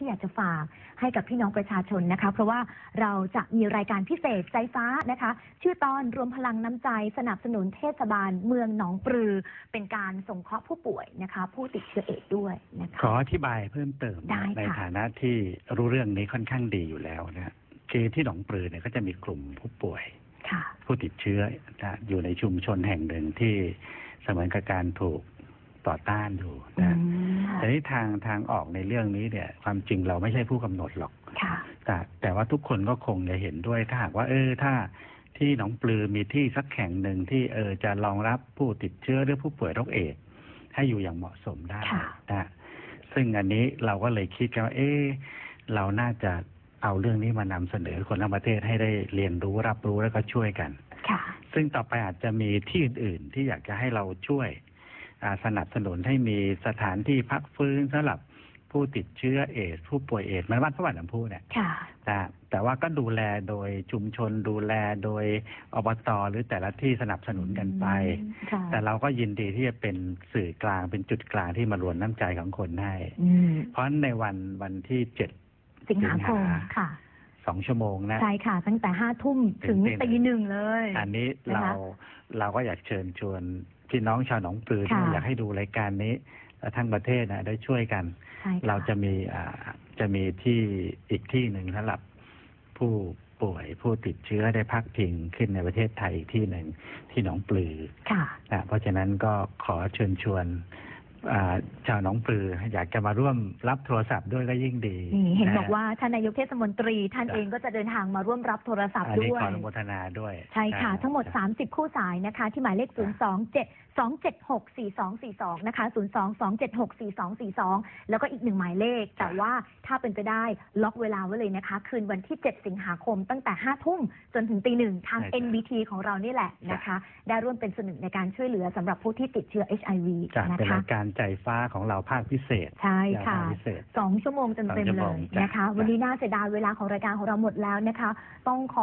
ที่อยากจะฝากให้กับพี่น้องประชาชนนะคะ เพราะว่าเราจะมีรายการพิเศษใจฟ้านะคะ ชื่อตอนรวมพลังน้ำใจ สนับสนุนเทศบาลเมืองหนองปลือ เป็นการสงเคราะห์ผู้ป่วยนะคะ ผู้ติดเชื้อเอดส์ด้วยนะคะ ขออธิบายเพิ่มเติมได้ค่ะ ในฐานะที่รู้เรื่องนี้ค่อนข้างดีอยู่แล้วนะคือที่หนองปลือเนี่ยก็จะมีกลุ่มผู้ป่วย ค่ะ ผู้ติดเชื้อนะอยู่ในชุมชนแห่งหนึ่งที่เสมือนกับการถูกต่อต้านอยู่อืนะมค่ะ แต่ที่ทางทางออกในเรื่องนี้เนี่ย ความจริงเราไม่ใช่ผู้กำหนดหรอกค่ะแต่แต่ว่าทุกคนก็คงจะเห็นด้วยถ้าหากว่า เออถ้าที่หนองปลือมีที่สักแห่งหนึ่งที่เออจะรองรับผู้ติดเชื้อหรือผู้ป่วยโรคเอดส์ให้อยู่อย่างเหมาะสมได้ค่ะนะซึ่งอันนี้เราก็เลยคิดกันว่า เออเราน่าจะเอาเรื่องนี้มานำเสนอคนทั้งประเทศให้ได้เรียนรู้รับรู้แล้วก็ช่วยกันค่ะซึ่งต่อไปอาจจะมีที่อื่นๆที่อยากจะให้เราช่วยอ่า สนับสนุนให้มีสถานที่พักฟื้นสำหรับผู้ติดเชื้อเอดส์ผู้ป่วยเอดส์เหมันวัดพระบาทน้ำพุเนี่ยค่ะแต่แต่ว่าก็ดูแลโดยชุมชนดูแลโดยอบตหรือแต่ละที่สนับสนุนกันไปค่ะแต่เราก็ยินดีที่จะเป็นสื่อกลางเป็นจุดกลางที่มารวมน้ำใจของคนให้อืมเพราะในวันวันที่เจ็ดสิงหาคมสิงหาค่ะสองชั่วโมงนะ ใช่ค่ะ ตั้งแต่ห้าทุ่มถึงถึงตีตีหหนึ่นึ่งงเลย อันนี้นะคะเราเราก็อยากเชิญชวน พี่น้องชาวหนองปลือที่ค่ะอยากให้ดูรายการนี้และทั้งประเทศนะได้ช่วยกันใช่ค่เราจะมีอ่าจะมีที่อีกที่หนึ่งสำหรับผู้ป่วยผู้ติดเชื้อได้พักพิงขึ้นในประเทศไทยอีกที่หนึ่งที่หนองปลือค่ะนะเพราะฉะนั้นก็ขอเชิญชวนอ่า ชาวหนองปลืออยากจะมาร่วมรับโทรศัพท์ด้วยก็ยิ่งดีนี่เห็นนะบอกว่าท่านนายกเทศมนตรี ท่านจ้ะเองก็จะเดินทางมาร่วมรับโทรศัพท์อันนี้ด้วขอยอนุโมทนาด้วย ใช่ค่ะอ่าทั้งหมด 30 คู่สายนะคะ ที่หมายเลข 0 2 7 2 7 6 4 2 4 2 นะคะ 0 2 2 7 6 4 2 4 2 แล้วก็อีกหนึ่งหมายเลข แต่ว่าถ้าเป็นไปได้ล็อกเวลาไว้เลยนะคะ คืนวันที่ 7 สิงหาคมตั้งแต่ 5 ทุ่มจนถึงตีหนึ่งทางใช่ครับ NBT ของเรานี่แหละนะคะ ได้ร่วมเป็นส่วนหนึ่งในการช่วยเหลือสำหรับผู้ที่ติดเชื้อ HIV จะนะเป็นคะรายการใจฟ้าของเราภาคพิเศษใช่ค่ะภาคพิเศษสองชั่วโมงเต็มสองชั่ๆวเลโมงยจ้ะนะคะจ้ะวันนี้น่าเสียดายเวลาของรายการของเราหมดแล้วนะคะ ต้องขอ